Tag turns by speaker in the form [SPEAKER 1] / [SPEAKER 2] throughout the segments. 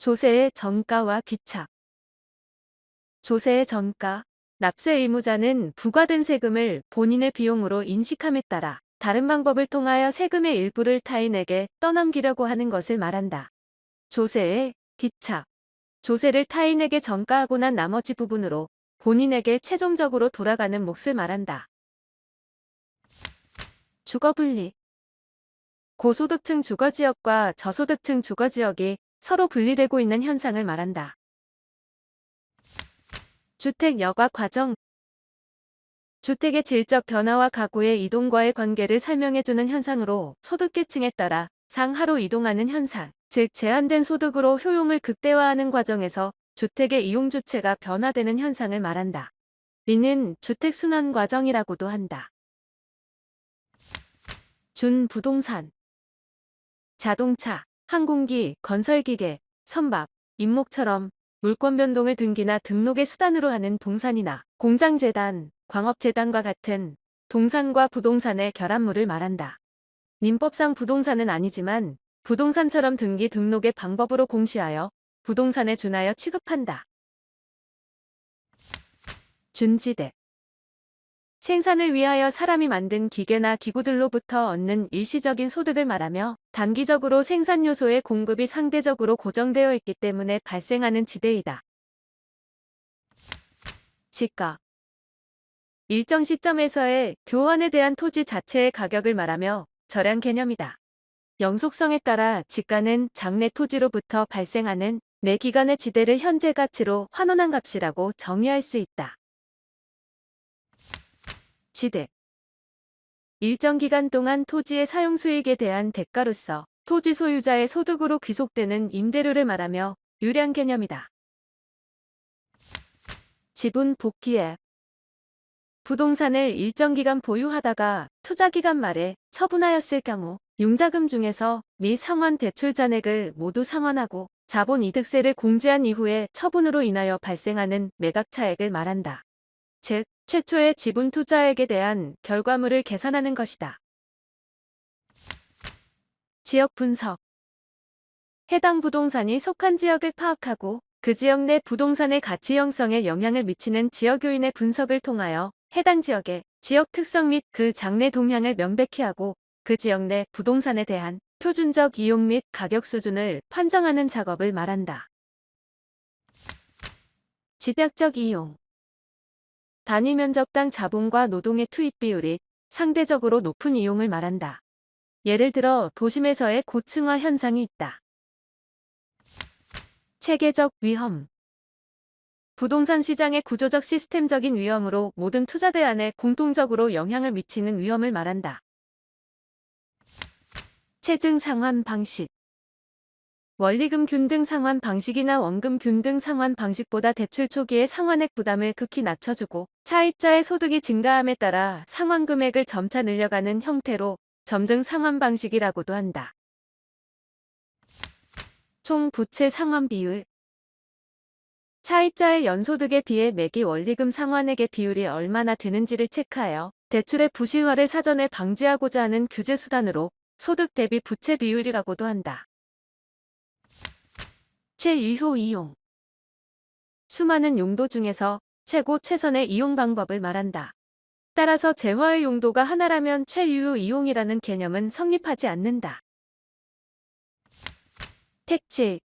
[SPEAKER 1] 조세의 전가와 귀착 조세의 전가 납세 의무자는 부과된 세금을 본인의 비용으로 인식함에 따라 다른 방법을 통하여 세금의 일부를 타인에게 떠넘기려고 하는 것을 말한다. 조세의 귀착 조세를 타인에게 전가하고 난 나머지 부분으로 본인에게 최종적으로 돌아가는 몫을 말한다. 주거분리 고소득층 주거지역과 저소득층 주거지역이 서로 분리되고 있는 현상을 말한다. 주택 여과 과정 주택의 질적 변화와 가구의 이동과의 관계를 설명해주는 현상으로 소득계층에 따라 상하로 이동하는 현상, 즉 제한된 소득으로 효용을 극대화하는 과정에서 주택의 이용 주체가 변화되는 현상을 말한다. 이는 주택 순환 과정이라고도 한다. 준 부동산 자동차, 항공기, 건설기계, 선박, 임목처럼 물권 변동을 등기나 등록의 수단으로 하는 동산이나 공장재단, 광업재단과 같은 동산과 부동산의 결합물을 말한다. 민법상 부동산은 아니지만 부동산처럼 등기 등록의 방법으로 공시하여 부동산에 준하여 취급한다. 준지대 생산을 위하여 사람이 만든 기계나 기구들로부터 얻는 일시적인 소득을 말하며 단기적으로 생산 요소의 공급이 상대적으로 고정되어 있기 때문에 발생하는 지대이다. 지가 일정 시점에서의 교환에 대한 토지 자체의 가격을 말하며 절약 개념이다. 영속성에 따라 지가는 장래 토지로부터 발생하는 매 기간의 지대를 현재 가치로 환원한 값이라고 정의할 수 있다. 지대 일정 기간 동안 토지의 사용 수익에 대한 대가로서 토지 소유자의 소득으로 귀속되는 임대료를 말하며 유량 개념이다. 지분 복귀액 부동산을 일정 기간 보유하다가 투자 기간 말에 처분하였을 경우 융자금 중에서 미 상환 대출 잔액을 모두 상환하고 자본 이득세를 공제한 이후에 처분으로 인하여 발생하는 매각 차액을 말한다. 즉, 최초의 지분 투자액에 대한 결과물을 계산하는 것이다. 지역 분석 해당 부동산이 속한 지역을 파악하고 그 지역 내 부동산의 가치 형성에 영향을 미치는 지역 요인의 분석을 통하여 해당 지역의 지역 특성 및 그 장래 동향을 명백히 하고 그 지역 내 부동산에 대한 표준적 이용 및 가격 수준을 판정하는 작업을 말한다. 집약적 이용 단위 면적당 자본과 노동의 투입 비율이 상대적으로 높은 이용을 말한다. 예를 들어 도심에서의 고층화 현상이 있다. 체계적 위험 부동산 시장의 구조적 시스템적인 위험으로 모든 투자 대안에 공통적으로 영향을 미치는 위험을 말한다. 체증 상환 방식 원리금 균등 상환 방식이나 원금 균등 상환 방식보다 대출 초기의 상환액 부담을 극히 낮춰주고 차입자의 소득이 증가함에 따라 상환 금액을 점차 늘려가는 형태로 점증 상환 방식이라고도 한다. 총 부채 상환 비율 차입자의 연소득에 비해 매기 원리금 상환액의 비율이 얼마나 되는지를 체크하여 대출의 부실화를 사전에 방지하고자 하는 규제 수단으로 소득 대비 부채 비율이라고도 한다. 최유효 이용 수많은 용도 중에서 최고 최선의 이용 방법을 말한다. 따라서 재화의 용도가 하나라면 최유효 이용이라는 개념은 성립하지 않는다. 택지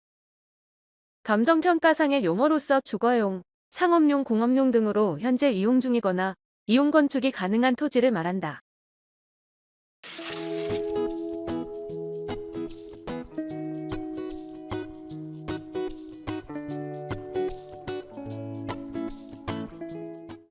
[SPEAKER 1] 감정평가상의 용어로서 주거용, 상업용, 공업용 등으로 현재 이용 중이거나 이용 건축이 가능한 토지를 말한다.